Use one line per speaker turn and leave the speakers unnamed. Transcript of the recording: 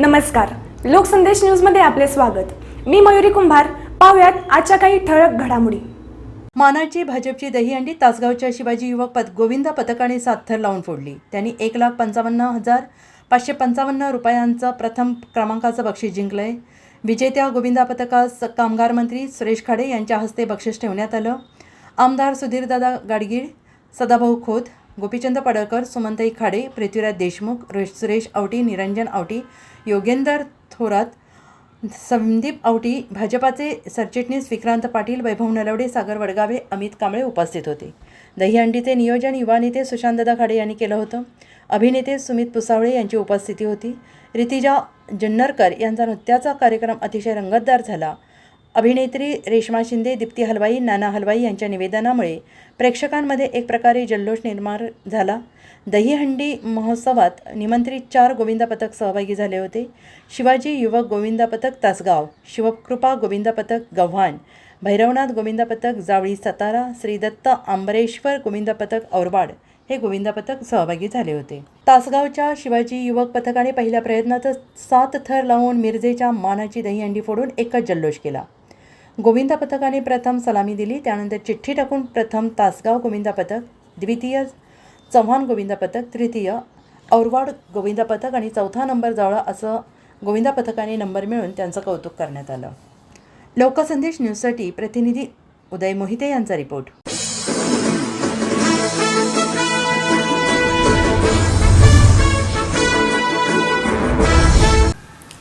नमस्कार. लोकसंदेश न्यूजमध्ये आपले स्वागत. मी मयुरी कुंभार. पाहुयात आजच्या काही ठळक घडामोडी.
मानाची भाजपची दहीहंडी तासगावच्या शिवाजी युवक पद गोविंदा पथकाने सात थर लावून फोडली. त्यांनी एक लाख पंचावन्न हजार पाचशे पंचावन्न रुपयांचं प्रथम क्रमांकाचं बक्षीस जिंकलंय. विजेत्या गोविंदा पथकास कामगार मंत्री सुरेश खाडे यांच्या हस्ते बक्षीस ठेवण्यात आलं. आमदार सुधीरदादा गाडगीळ सदाभाऊ खोत गोपीचंद पडळकर सुमंताई खाडे पृथ्वीराज देशमुख रो- सुरेश आवटी निरंजन आवटी योगेंदर थोरात संदीप आवटी भाजपाचे सरचिटणीस विक्रांत पाटील वैभव नलवडे सागर वडगावे अमित कांबळे उपस्थित होते. दहीहंडीचे नियोजन युवा नेते सुशांतदा खाडे यांनी केलं होतं. अभिनेते सुमित पुसावळे यांची उपस्थिती होती. रितिजा जुन्नरकर यांचा नृत्याचा कार्यक्रम अतिशय रंगतदार झाला. अभिनेत्री रेश्मा शिंदे दीप्ती हलवाई नाना हलवाई यांच्या निवेदनामुळे प्रेक्षकांमध्ये एक प्रकारे जल्लोष निर्माण झाला. दहीहंडी महोत्सवात निमंत्रित चार गोविंदा पथक सहभागी झाले होते. शिवाजी युवक गोविंदा पथक तासगाव शिवकृपा गोविंदा पथक गव्हाण भैरवनाथ गोविंदा पथक जावळी सातारा श्रीदत्त आंबरेश्वर गोविंदा पथक औरबाड हे गोविंदा पथक सहभागी झाले होते. तासगावच्या शिवाजी युवक पथकाने पहिल्या प्रयत्नातच सात थर लावून मिरजेच्या मानाची दहीहंडी फोडून एकच जल्लोष केला. गोविंदा पथकाने प्रथम सलामी दिली त्यानंतर चिठ्ठी टाकून प्रथम तासगाव गोविंदा पथक द्वितीय चव्हाण गोविंदा पथक तृतीय औरवाड गोविंदा पथक आणि चौथा नंबर जवळ असं गोविंदा पथकाने नंबर मिळून त्यांचं कौतुक करण्यात आलं. लोकसंदेश न्यूजसाठी प्रतिनिधी उदय मोहिते यांचा रिपोर्ट.